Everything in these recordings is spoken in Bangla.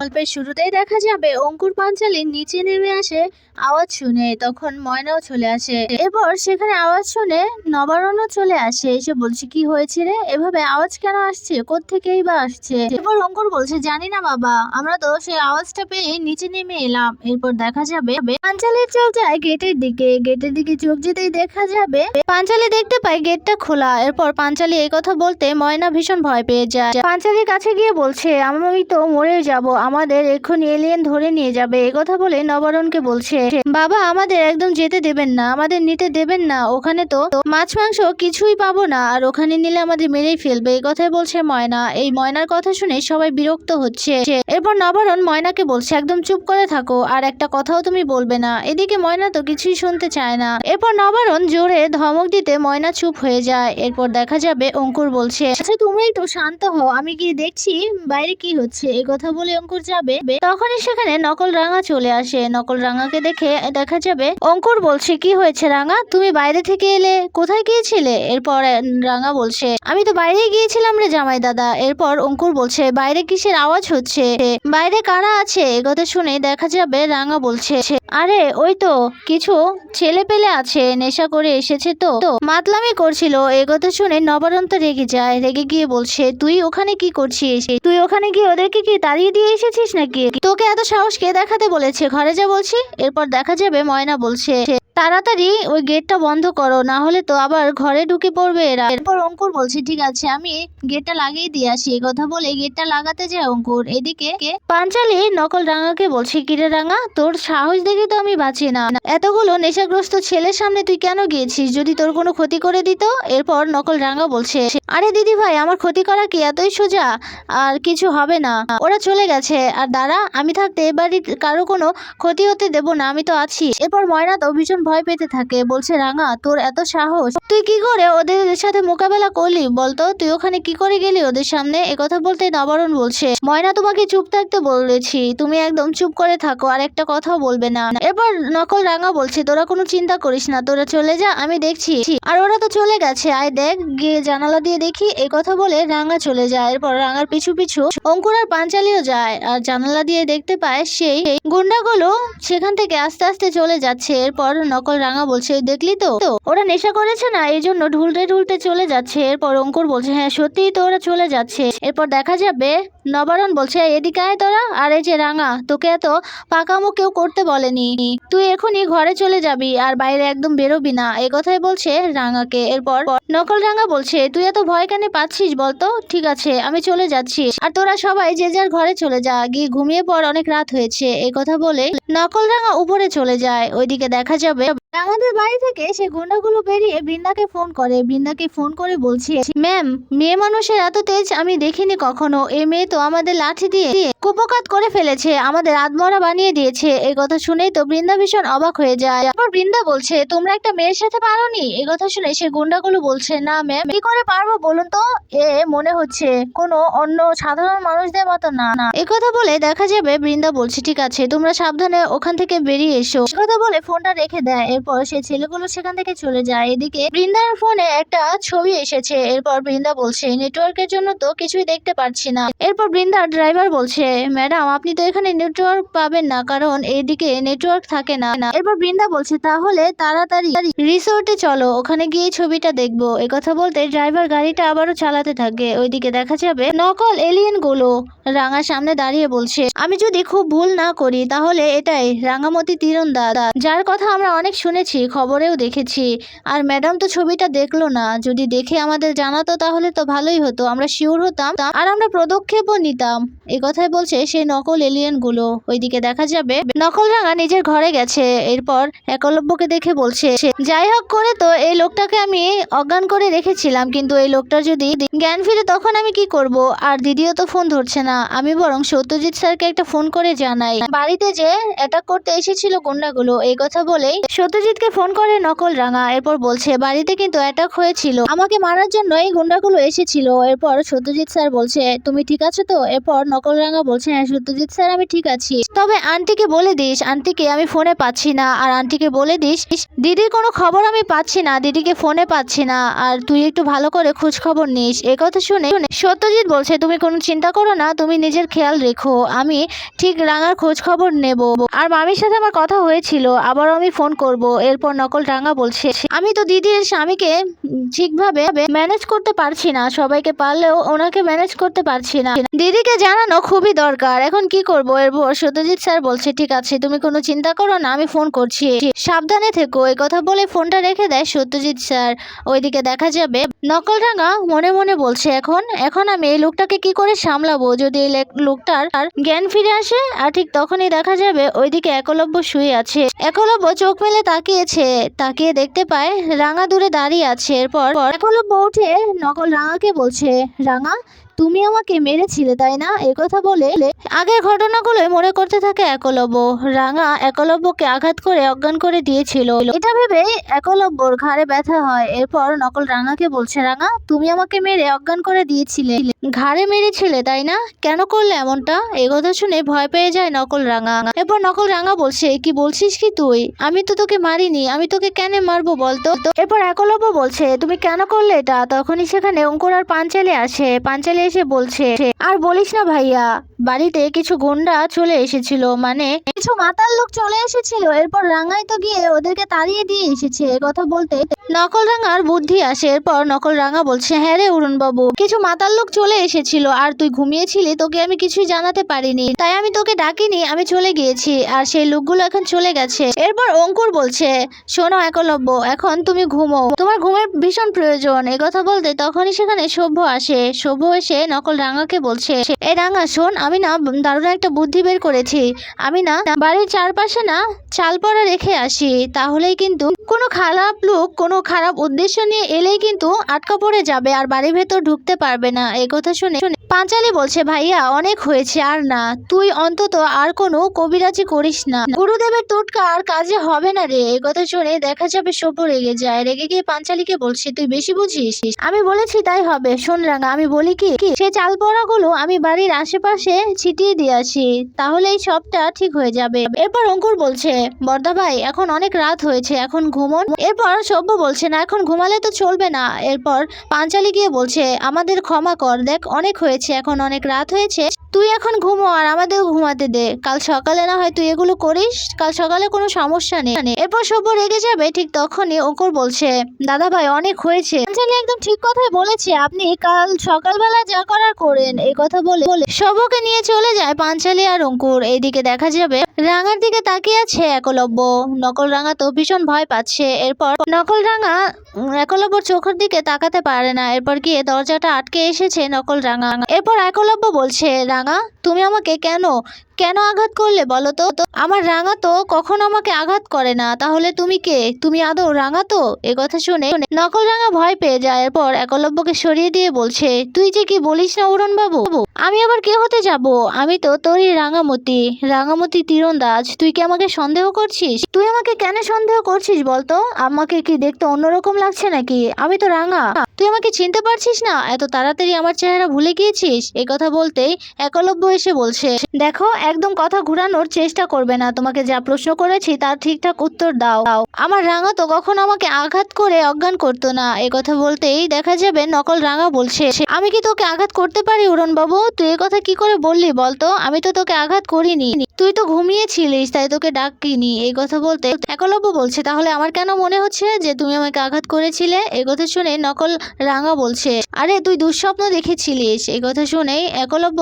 গল্পের শুরুতেই দেখা যাবে অঙ্কুর পাঞ্চালি নিচে নেমে আসে আওয়াজ শুনে, তখন ময়নাও চলে আসে। এরপর সেখানে আওয়াজ শুনে নবারণও চলে আসে, এসে বলছে, কি হয়েছে রে? এভাবে আওয়াজ কেন আসছে? কোত্থেকেই বা আসছে? এরপর অঙ্কুর বলছে, জানি না বাবা, আমরা তো সেই আওয়াজটা পেয়ে নিচে নেমে এলাম। এরপর দেখা যাবে পাঞ্চালির চোখ যায় গেটের দিকে। গেটের দিকে চোখ যেতেই দেখা যাবে পাঞ্চালি দেখতে পায় গেটটা খোলা। এরপর পাঞ্চালি এই কথা বলতে ময়না ভীষণ ভয় পেয়ে যায়। পাঞ্চালির কাছে গিয়ে বলছে, আমি তো মরে যাব। আমাদের এক্ষুনি এলিয়েন ধরে নিয়ে যাবে। কথা বলে নবরণকে বলছে, বাবা, আমাদের একদম যেতে দেবেন না, আমাদের নিতে দেবেন না। ওখানে তো মাছ, মাংস কিছুই পাবো না, আর ওখানে নিলে আমাদের মেরেই ফেলবে। এই কথাই বলছে ময়না। এই ময়নার কথা শুনে সবাই বিরক্ত হচ্ছে। এরপর নবরণ ময়নাকে বলছে, একদম চুপ করে থাকো, আর একটা কথাও তুমি বলবে না। এদিকে ময়না তো কিছুই শুনতে চায় না। এরপর নবরণ জোরে ধমক দিতে ময়না চুপ হয়ে যায়। এরপর দেখা যাবে অঙ্কুর বলছে আচ্ছা তোমরা একটু শান্ত হও, আমি গিয়ে দেখছি বাইরে কি হচ্ছে। এই কথা বলে অঙ্কুর যাবে, তখনই সেখানে নকল রাঙা চলে আসে। নকল রাঙাকে দেখে দেখা যাবে, অঙ্কুর বলছে, কি হয়েছে রাঙা? তুমি বাইরে থেকে এলে কোথায় গিয়েছিলে? এরপর রাঙা বলছে, আমি তো বাইরে গিয়েছিলাম রে জামাই দাদা। এরপর অঙ্কুর বলছে, বাইরে কিসের আওয়াজ হচ্ছে? বাইরে কারা আছে? এ কথা শুনে দেখা যাবে, রাঙা বলছে, আরে, ওই তো কিছু ছেলে পেলে আছে, নেশা করে এসেছে তো। তো মাতলামি করছিল। এ কথা শুনে নবরন্ত রেগে যায়। রেগে গিয়ে বলছে, তুই ওখানে কি করছিস? তুই ওখানে গিয়ে ওদেরকে কি তাড়িয়ে দিয়ে এসেছিস? নাকি? তোকে এত সাহস কে দেখাতে বলেছে? ঘরে যা বলছি, এরপর দেখা যাবে, ময়না বলছে। তাড়াতাড়ি ওই গেটটা বন্ধ করো না হলে তো আবার ঘরে ঢুকে পড়বে এরা। এরপর অঙ্কুর বলছে, ঠিক আছে, আমি গেটটা লাগিয়ে দিয়ে আসি। এই কথা বলে গেটটা লাগাতে যায় অঙ্কুর। এদিকে পাঞ্চালি নকল রাঙাকে বলছে কিরে রাঙা, তোর সাহস দেখে তো আমি বাঁচি না। এতগুলো নেশাগ্রস্ত ছেলের সামনে তুই কেন গিয়েছিস? যদি তোর কোনো ক্ষতি করে দিত? এরপর নকল রাঙা বলছে, আরে দিদি ভাই, আমার ক্ষতি করা কি এতই সোজা? আর কিছু হবে না। ওরা চলে গেছে। আর দাঁড়া, আমি থাকতে এ বাড়ির কারও কোনো ক্ষতি হতে দেব না, আমি তো আছি। এরপর ময়না তো ভীষণ ভয় পেতে থাকে। বলছে, রাঙা, তোর এত সাহস। তুই কি করে ওদের সাথে মোকাবেলা করলি? বলতো, তুই ওখানে কি করে গেলি ওদের সামনে? একথা বলতে নবরণ বলছে, ময়না, তোমাকে চুপ থাকতে বলেছি। তুমি একদম চুপ করে থাকো, আর একটা কথাও বলবে না। এরপর নকল রাঙা বলছে, তোরা কোনো চিন্তা করিস না, তোরা চলে যা, আমি দেখছি। আর ওরা তো চলে গেছে। আয় দেখ, গিয়ে জানালা দিয়ে দেখি। এই কথা বলে রাঙা চলে যায়। এরপর রাঙার পিছু পিছু অঙ্কুর আর পাঞ্চালিও যায়। আর জানালা দিয়ে দেখতে পায়, সেই গুন্ডাগুলো সেখান থেকে আস্তে আস্তে চলে যাচ্ছে। এরপর নকল রাঙা বলছে, দেখলি তো? তো ওরা নেশা করেছে না, এই জন্য ঢুলতে ঢুলতে চলে যাচ্ছে। এরপর অঙ্কুর বলছে হ্যাঁ সত্যিই তো ওরা চলে যাচ্ছে। এরপর দেখা যাবে, নবারণ বলছে এদিকে আয় তোরা, আর এই যে রাঙা, তোকে এত পাকামো কেউ করতে বলেনি। তুই এখনই ঘরে চলে যাবি, আর বাইরে একদম বেরোবি না। এ কথাই বলছে রাঙাকে। এরপর নকল রাঙা বলছে, তুই এত ভয় কেন পাচ্ছিস বলতো? ঠিক আছে, আমি চলে যাচ্ছি। আর তোরা সবাই যে যার ঘরে চলে যা, গিয়ে ঘুমিয়ে পর অনেক রাত হয়েছে। এই কথা বলে নকল রাঙা উপরে চলে যায়। ওইদিকে দেখা যাবে yeah আমাদের বাড়ি থেকে সে গুন্ডাগুলো বেরিয়ে বৃন্দাকে ফোন করে। বৃন্দাকে ফোন করে বলছে ম্যাম মেয়ে মানুষের এত তেজ আমি দেখিনি কখনো। এ মেয়ে তো আমাদের লাঠি দিয়ে কুপকাত করে ফেলেছে, আমাদের আত্মরা বানিয়ে দিয়েছে। এই কথা শুনেই তো বৃন্দা ভীষণ অবাক হয়ে যায়। তারপর বৃন্দা বলছে, তোমরা একটা মেয়ের সাথে পারোনি? এই কথা শুনে সে গুন্ডাগুলো বলছে, না ম্যাম কি করে পারব বলুন তো? এ মনে হচ্ছে কোনো অন্য সাধারণ মানুষদের মতো না। না এই কথা বলে দেখা যাবে, বৃন্দা বলছে, ঠিক আছে, তোমরা সাবধানে ওখান থেকে বেরিয়ে এসো। এ কথা বলে ফোনটা রেখে দেয়। এরপর সে ছেলেগুলো সেখান থেকে চলে যায়। এদিকে বৃন্দার ফোনে একটা ছবি এসেছে। এরপর বৃন্দা বলছে নেটওয়ার্কের জন্য তো কিছুই দেখতে পারছি না। এরপর বৃন্দার ড্রাইভার বলছে ম্যাডাম আপনি তো এখানে নেটওয়ার্ক পাবেন না, কারণ এদিকে নেটওয়ার্ক থাকে না। এরপর বৃন্দা বলছে, তাহলে তাড়াতাড়ি রিসোর্টে চলো, ওখানে গিয়ে ছবিটা দেখব। কথা বলতে ড্রাইভার গাড়িটা আবারও চালাতে থাকে। ওইদিকে দেখা যাবে নকল এলিয়েনগুলো রাঙার সামনে দাঁড়িয়ে বলছে, আমি যদি খুব ভুল না করি, তাহলে এটাই রাঙামতি তীরন্দাজ। যার কথা আমরা অনেক শুনেছি, খবরেও দেখেছি। আর ম্যাডাম তো ছবিটা দেখল না। যদি দেখে আমাদের জানাতো তাহলে তো ভালোই হতো। আমরা শিওর হতাম আর আমরা পদক্ষেপও নিতাম। এই কথাই বলছে সেই নকল এলিয়েনগুলো ওইদিকে দেখা যাবে নকল রাঙা নিজের ঘরে গেছে। এরপর একলব্যকে দেখে বলছে, যাই হোক করে তো, এই লোকটাকে আমি অজ্ঞান করে রেখেছিলাম। কিন্তু এই লোকটা যদি জ্ঞান ফিরে, তখন আমি কি করব? আর দিদিও তো ফোন ধরছে না। আমি বরং সত্যজিৎ স্যারকে একটা ফোন করে জানাই। বাড়িতে যে অ্যাটাক করতে এসেছিল গুন্ডাগুলো এই কথা বলেই সত্যজিৎ সত্যজিৎকে ফোন করে, নকল রাঙা। এরপর বলছে, বাড়িতে কিন্তু অ্যাটাক হয়েছিল। আমাকে মারার জন্য এই গুন্ডাগুলো এসেছিল। এরপর সত্যজিৎ স্যার বলছে, তুমি ঠিক আছো তো? এরপর নকল রাঙা বলছে হ্যাঁ সত্যজিৎ স্যার, আমি ঠিক আছি। তবে আন্টিকে বলে দিস, আন্টিকে আমি ফোনে পাচ্ছি না। আর আন্টিকে বলে দিস, দিদির কোনো খবর আমি পাচ্ছি না, দিদিকে ফোনে পাচ্ছি না। আর তুই একটু ভালো করে খোঁজ খবর নিস। এ কথা শুনে সত্যজিৎ বলছে, তুমি কোনো চিন্তা করো না, তুমি নিজের খেয়াল রেখো। আমি ঠিক রাঙার খোঁজ খবর নেব। আর মামির সাথে আমার কথা হয়েছিল, আবারও আমি ফোন করব। এরপর নকল রাঙা বলছে, আমি তো দিদির স্বামীকে ঠিকভাবে ম্যানেজ করতে পারছি না। সবাইকে পারলেও ওনাকে ম্যানেজ করতে পারছি না। দিদিকে জানানো খুবই দরকার। এখন কি করব? এরপর সত্যজিৎ স্যার বলছে, ঠিক আছে, তুমি কোনো চিন্তা করো না, আমি ফোন করছি। সাবধানে থেকো। এই কথা বলে ফোনটা রেখে দেয় সত্যজিৎ স্যার। ওইদিকে দেখা যাবে নকল রাঙা মনে মনে বলছে, এখন এখন আমি এই লোকটাকে কি করে সামলাবো? যদি এই লোকটার জ্ঞান ফিরে আসে, আর ঠিক তখনই দেখা যাবে ওইদিকে একলব্য শুয়ে আছে। একলব্য চোখ মেলে তাকিয়েছে, তাকিয়ে দেখতে পায় রাঙা দূরে দাঁড়িয়ে আছে। এরপর, এখনও বউঠে নকল রাঙাকে বলছে, রাঙা তুমি আমাকে মেরেছিলে, তাই না? কথা বলে আগের ঘটনাগুলোই মনে করতে থাকে একলব্য। রাঙা একলব্যকে আঘাত করে অজ্ঞান করে দিয়েছিল। এটা ভেবে একলব্যর ঘাড়ে ব্যথা হয়। এরপর নকল রাঙাকে বলছে, রাঙা, তুমি আমাকে মেরে অজ্ঞান করে দিয়েছিলে। ঘাড়ে মেরেছিলে, তাই না? কেন করলে এমনটা? এই কথা শুনে ভয় পেয়ে যায় নকল রাঙা। এরপর নকল রাঙা বলছে, কি বলছিস কি তুই? আমি তো তোকে মারিনি। আমি তোকে কেন মারবো বলতো? এরপর একলব্য বলছে, তুমি কেন করলে এটা? তখনই সেখানে অঙ্কুর আর পাঞ্চালি আসে। পাঞ্চালি এসে বলছে, আর বলিস না ভাইয়া, বাড়িতে কিছু গুন্ডা চলে এসেছিল মানে কিছু মাতাল লোক চলে এসেছিল, এরপর রাঙাই তো গিয়ে ওদেরকে তাড়িয়ে দিয়ে এসেছে, এ কথা বলতে নকল রাঙার বুদ্ধি আসে, এরপর নকল রাঙা বলছে হ্যাঁ রে অরুণ বাবু কিছু মাতাল লোক চলে এসেছিল, আর তুই ঘুমিয়েছিলি, তোকে আমি কিছুই জানাতে পারিনি, তাই আমি তোকে ডাকিনি, আমি চলে গিয়েছি, আর সেই লোকগুলো এখন চলে গেছে। এরপর অঙ্কুর বলছে, শোনো একলব্য, এখন তুমি ঘুমো, তোমার ঘুমের ভীষণ প্রয়োজন এই কথা বলতে তখনই সেখানে সভ্য আসে, সভ্য এসে নকল রাঙাকে বলছে এ রাঙা শোন আমি না দারুণ একটা বুদ্ধি বের করেছি। আমি না বাড়ির চারপাশে না চালপড়া রেখে আসি। তাহলেই কিন্তু কোনো খারাপ লোক কোনো খারাপ উদ্দেশ্য নিয়ে এলেই কিন্তু আটকা পড়ে যাবে আর বাড়ির ভেতর ঢুকতে পারবে না। এই কথা শুনে শুনে পাঁচালি বলছে ভাইয়া অনেক হয়েছে আর না। তুই অন্তত আর কোনো কবিরাজি করিস না। গুরুদেবের টোটকা আর কাজে হবে না রে। এই কথা শুনে দেখা যাবে সভ্য রেগে যায়। রেগে গিয়ে পাঞ্চালিকে বলছে তুই বেশি বুঝিস? আমি বলেছি তাই হবে। শোন রাঙা আমি বলি কি, সে চাল পড়াগুলো আমি বাড়ির আশেপাশে ছিটিয়ে দিয়ে আসি, তাহলেই সবটা ঠিক হয়ে যাবে। এরপর অঙ্কুর বলছে, বর্দা ভাই, এখন অনেক রাত হয়েছে, এখন ঘুমন। এরপর সভ্য বলছে, না, এখন ঘুমালে তো চলবে না। এরপর পাঞ্চালি গিয়ে বলছে, আমাদের ক্ষমা কর, দেখ, অনেক হয়েছে, এখন অনেক রাত হয়েছে। তুই এখন ঘুমো আর আমাদেরও ঘুমাতে দে। কাল সকালে না হয় তুই এগুলো করিস, কাল সকালে কোনো সমস্যা নেই। এরপর সভ্য রেগে যাবে, ঠিক তখনই অঙ্কুর বলছে, দাদা ভাই, অনেক হয়েছে। পাঞ্চালি একদম ঠিক কথাই বলেছে, আপনি কাল সকালবেলা যা করার করেন। এই কথা বলে সবকে নিয়ে চলে যায় পাঞ্চালি আর অঙ্কুর। এইদিকে দেখা যাবে রাঙার দিকে তাকিয়ে আছে একলব্য। নকল রাঙা তো ভীষণ ভয় পাচ্ছে। এরপর নকল রাঙা একলব্যর চোখের দিকে তাকাতে পারে না। এরপর গিয়ে দরজাটা আটকে এসেছে নকল রাঙা এরপর একলব্য বলছে, রাঙা, তুমি আমাকে কেন কেন আঘাত করলে বলো তো? আমার রাঙা তো কখনো আমাকে আঘাত করে না। তাহলে তুমি কে? তুমি আদৌ রাঙা তো? এ কথা শুনে নকল রাঙা ভয় পেয়ে যায়। এরপর একলব্যকে সরিয়ে দিয়ে বলছে, তুই যে কি বলিস না উড়ন বাবু আমি আবার কে হতে যাব? আমি তো তোরই রাঙামতি। রাঙামতি তীরন্দাজ তুই কি আমাকে সন্দেহ করছিস? তুই আমাকে কেন সন্দেহ করছিস বলতো? আমাকে কি দেখতে অন্যরকম লাগছে নাকি? আমি তো রাঙা। তুই আমাকে চিনতে পারছিস না? এত তাড়াতাড়ি আমার চেহারা ভুলে গিয়েছিস? এই কথা বলতেই একলব্য এসে বলছে, দেখো, একদম কথা ঘুরানোর চেষ্টা করবে না। তোমাকে যা প্রশ্ন করেছি তার ঠিকঠাক উত্তর দাও। দাও আমার রাঙা তো কখনো আমাকে আঘাত করে অজ্ঞান করতো না। এই কথা বলতেই দেখা যাবে নকল রাঙা বলছে, আমি কি তোকে আঘাত করতে পারি উড়ন বাবু তুই এই কথা কি করে বললি বলতো? আমি তো তোকে আঘাত করিনি। তুই তো ঘুমিয়েছিলিস তাই তোকে ডাকিনি। এই কথা বলতে একলব্য বলছে, তাহলে আমার কেন মনে হচ্ছে যে তুমি আমাকে আঘাত করেছিলে? এই কথা শুনে নকল রাঙা বলছে, আরে, তুই দুঃস্বপ্ন দেখেছিলিস। এই কথা শুনেই একলব্য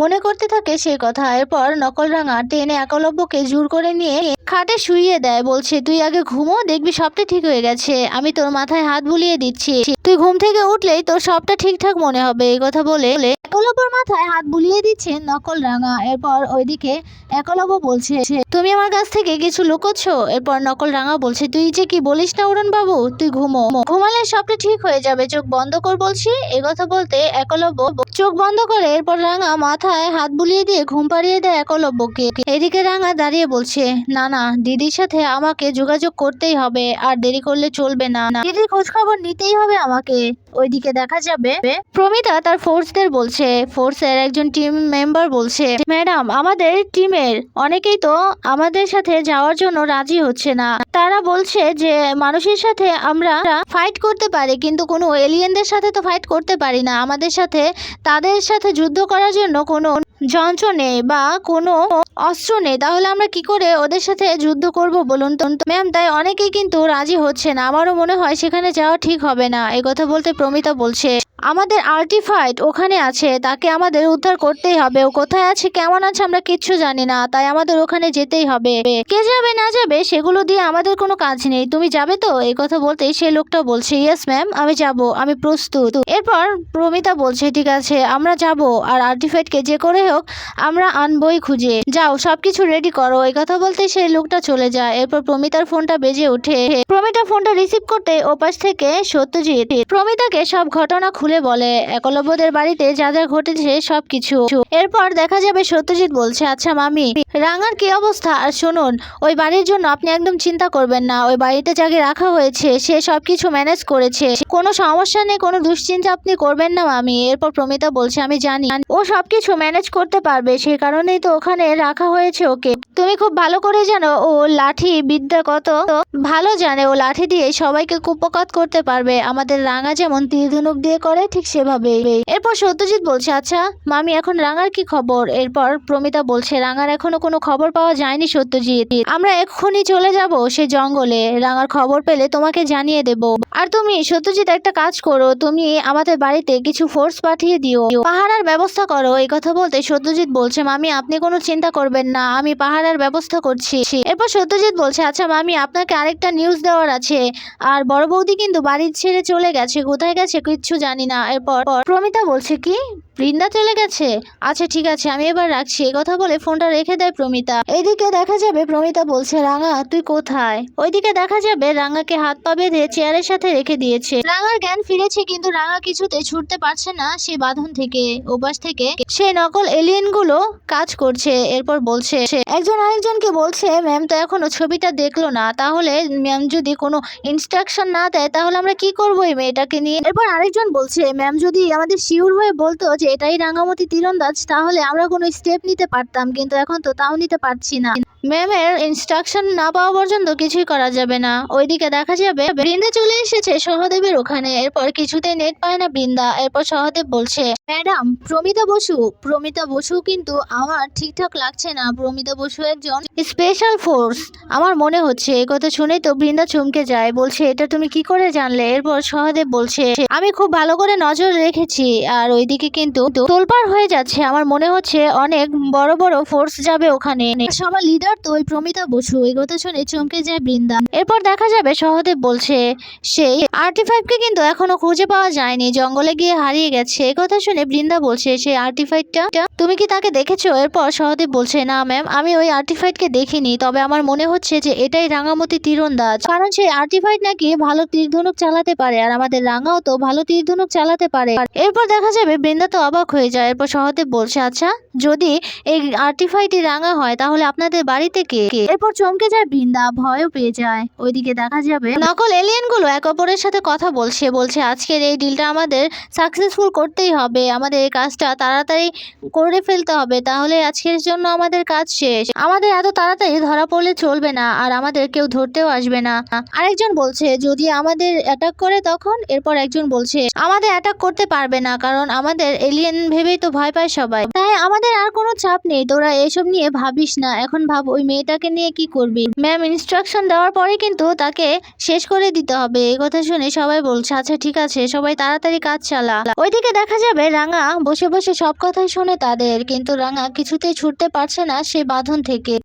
মনে করতে থাকে সেই কথা। এরপর নকল রাঙা টেনে একলব্যকে জোর করে নিয়ে খাটে শুইয়ে দেয়। বলছে, তুই আগে ঘুমো, দেখবি সবটা ঠিক হয়ে গেছে। আমি তোর মাথায় হাত বুলিয়ে দিচ্ছি। তুই ঘুম থেকে উঠলেই তোর সবটা ঠিকঠাক মনে হবে। এই কথা বলে একলব্যর মাথায় হাত বুলিয়ে দিচ্ছে নকল রাঙা। এরপর ওইদিকে একলব্য বলছে, তুমি আমার কাছ থেকে কিছু লুকোচ্ছ? এরপর নকল রাঙা বলছে, তুই যে কি বলিস না উড়ন বাবু তুই ঘুমো। ঘুমালে সবটা ঠিক হয়ে যাবে। চোখ বন্ধ কর বলছি। এ কথা বলতে একলব্য চোখ বন্ধ করে এরপর রাঙা মাথায় হাত বুলিয়ে দিয়ে ঘুম পাড়িয়ে দেয় একলব্যকে। এদিকে রাঙা দাঁড়িয়ে বলছে, না না, দিদির সাথে আমাকে যোগাযোগ করতেই হবে, আর দেরি করলে চলবে না। দিদির খোঁজ খবর নিতেই হবে আমাকে। ওইদিকে দেখা যাবে প্রমিতা তার ফোর্সদের বলছে, ফোর্সের একজন টিম মেম্বার বলছে, ম্যাডাম, আমাদের টিমের অনেকেই তো আমাদের সাথে যাওয়ার জন্য রাজি হচ্ছে না। তারা বলছে যে, মানুষের সাথে আমরা ফাইট করতে পারি, কিন্তু কোনো এলিয়েনদের সাথে তো ফাইট করতে পারি না। আমাদের সাথে, তাদের সাথে যুদ্ধ করার জন্য কোনো যন্ত্র নেই বা কোনো অস্ত্র নেই। তাহলে আমরা কি করে ওদের সাথে যুদ্ধ করব বলুন তো? ম্যাম তাই অনেকেই কিন্তু রাজি হচ্ছে না। আমারও মনে হয় সেখানে যাওয়া ঠিক হবে না। এই কথা বলতে প্রমিতা বলছে। আমাদের আর্টিফাইট ওখানে আছে, তাকে আমাদের উদ্ধার করতেই হবে। ও কোথায় আছে, কেমন আছে, আমরা কিচ্ছু জানি না, তাই আমাদের ওখানে যেতেই হবে। কে যাবে, না যাবে, সেগুলো দিয়ে আমাদের কোনো কাজ নেই। তুমি যাবে তো? এই কথা বলতেই সেই লোকটা বলছে ইয়েস ম্যাম আমি যাব, আমি প্রস্তুত। এরপর প্রমিতা বলছে, ঠিক আছে, আমরা যাব, আর আর্টিফাইটকে যে করে হোক, আমরা আনবই খুঁজে। যাও, সবকিছু রেডি করো। এই কথা বলতে সেই লোকটা চলে যায়। এরপর প্রমিতার ফোনটা বেজে ওঠে। প্রমিতা ফোনটা রিসিভ করতে ওপাশ থেকে সত্যজিৎ। প্রমিতাকে সব ঘটনা খুলে বলে, একলব্যদের বাড়িতে যা যা ঘটেছে সবকিছু। এরপর দেখা যাবে সত্যজিৎ বলছে আচ্ছা মামি, রাঙার কি অবস্থা? আর শুনুন, ওই বাড়ির জন্য আপনি একদম চিন্তা করবেন না। ওই বাড়িতে যাকে রাখা হয়েছে, সে সবকিছু ম্যানেজ করেছে। কোনো সমস্যা নেই, কোনো দুশ্চিন্তা আপনি করবেন না মামি। এরপর প্রমিতা বলছে, আমি জানি। ও সবকিছু ম্যানেজ করতে পারবে সেই কারণেই তো ওখানে রাখা হয়েছে ওকে। তুমি খুব ভালো করে জানো, ও লাঠি বিদ্যা কত? ভালো জানে, ও লাঠি দিয়ে সবাইকে কুপকাত করতে পারবে। আমাদের রাঙা যেমন তীর ধনুক দিয়ে করে ঠিক সেভাবে এরপর সত্যজিৎ বলছে আচ্ছা মামি, এখন রাঙার কি খবর? এরপর প্রমিতা বলছে, রাঙার এখনও কোনো খবর পাওয়া যায়নি সত্যজিৎ। আমরা এক্ষুনি চলে যাব সে জঙ্গলে। রাঙার খবর পেলে তোমাকে জানিয়ে দেব। আর তুমি, সত্যজিৎ, একটা কাজ করো। তুমি আমাদের বাড়িতে কিছু ফোর্স পাঠিয়ে দিও। পাহারার ব্যবস্থা করো। এই কথা বলতে সত্যজিৎ বলছে, মামি, আপনি কোনো চিন্তা করবেন না। আমি পাহারার ব্যবস্থা করছি। এরপর সত্যজিৎ বলছে আচ্ছা মামি, আপনাকে আরেকটা নিউজ দেওয়ার আছে। আর বড় বৌদি কিন্তু বাড়ি ছেড়ে চলে গেছে। কোথায় গেছে কিচ্ছু জানি না এরপর? প্রমিতা বলছে কি বৃন্দা চলে গেছে? আচ্ছা ঠিক আছে, আমি এবার রাখছি। এই কথা বলে ফোনটা রেখে দেয় প্রমিতা। এইদিকে দেখা যাবে, প্রমিতা বলছে, রাঙা, তুই কোথায়? ওইদিকে দেখা যাবে, রাঙাকে হাত পা বেঁধে চেয়ারের সাথে রেখে দিয়েছে। রাঙার জ্ঞান ফিরেছে, কিন্তু রাঙা কিছুতে ছুটতে পারছে না সে বাঁধন থেকে। ওপাশ থেকে সে নকল এলিয়েনগুলো কাজ করছে, এরপর বলছে, একজন আরেকজনকে বলছে, ম্যাম, তো এখনও ছবিটা দেখল না। তাহলে ম্যাম যদি কোনো ইনস্ট্রাকশন না দেয়, তাহলে আমরা কি করব এই মেয়েটাকে নিয়ে? এরপর আরেকজন বলছে, ম্যাম, যদি আমাদের শিওর হয়ে বলতো যে এটাই রাঙামতি তীরন্দাজ, তাহলে আমরা কোনো স্টেপ নিতে পারতাম, কিন্তু এখন তো তাও নিতে পারছি না। ম্যামের ইনস্ট্রাকশন না পাওয়া পর্যন্ত কিছুই করা যাবে না। ওইদিকে দেখা যাবে, বৃন্দা চলে এসেছে সহদেবের ওখানে। এরপর কিছুতে নেট পায় না বৃন্দা। এরপর সহদেব বলছে, ম্যাডাম, প্রমিতা বসু প্রমিতা বসু কিন্তু আমার ঠিকঠাক লাগছে না। প্রমিতা বসু একজন স্পেশাল ফোর্স আমার মনে হচ্ছে, এই কথা শুনেই তো বৃন্দা চমকে যায়। বলছে, এটা তুমি কি করে জানলে? এরপর সহদেব বলছে, আমি খুব ভালো করে নজর রেখেছি। আর ওইদিকে কিন্তু তোলপাড় হয়ে যাচ্ছে। আমার মনে হচ্ছে অনেক বড় বড় ফোর্স যাবে ওখানে। সবার লিডার তো ওই প্রমিতা বসু এই কথা শুনে চমকে যায় বৃন্দা। এরপর দেখা যাবে সহদেব বলছে, সেই আরটি কে কিন্তু এখনও খুঁজে পাওয়া যায়নি, জঙ্গলে গিয়ে হারিয়ে গেছে। এই কথা শুনে বৃন্দা বলছে, সেই আর্টিফাইটটা তুমি কি তাকে দেখেছ? এরপর সহদেব বলছে, না ম্যাম আমি ওই আর্টিফাইটকে দেখিনি, তবে আমার মনে হচ্ছে যে এটাই রাঙামতি তীরন্দাজ। কারণ সেই আর্টিফাইট নাকি ভালো তীরধনুক চালাতে পারে, আর আমাদের রাঙাও তো ভালো তীরধনুক চালাতে পারে। এরপর দেখা যাবে বৃন্দা তো অবাক হয়ে যায়। এরপর সহদেব বলছে আচ্ছা যদি এই আর্টিফাইটই রাঙা হয়, তাহলে আপনাদের বাড়িতে কে? কে? এরপর চমকে যায় বৃন্দা, ভয়ও পেয়ে যায়। ওইদিকে দেখা যাবে নকল এলিয়েনগুলো এক অপরের সাথে কথা বলছে বলছে, আজকের এই ডিলটা আমাদের সাকসেসফুল করতেই হবে। আমাদের এই কাজটা তাড়াতাড়ি করে ফেলতে হবে। তাহলে আজকের জন্য আমাদের কাজ শেষ। আমাদের এত তাড়াতাড়ি ধরা পড়লে চলবে না, আর আমাদের কেউ ধরতেও আসবে না। আরেকজন বলছে, যদি আমাদের অ্যাটাক করে তখন? এরপর একজন বলছে, আমাদের অ্যাটাক করতে পারবে না, কারণ আমাদের এলিয়েন ভেবেই তো ভয় পায় সবাই। তাই আমাদের আর কোনো চাপ নেই। তোরা এসব নিয়ে ভাবিস না। এখন ভাব, ওই মেয়েটাকে নিয়ে কি করবি? ম্যাম ইনস্ট্রাকশন দেওয়ার পরে কিন্তু তাকে শেষ করে দিতে হবে। এই কথা শুনে সবাই বলছে আচ্ছা ঠিক আছে, সবাই তাড়াতাড়ি কাজ চালা। ওইদিকে দেখা যাবে রাঙা বসে বসে সব কথাই শুনে তাদের। কিন্তু রাঙা কিছুতেই ছুটতে পারছে না সে বাঁধন থেকে।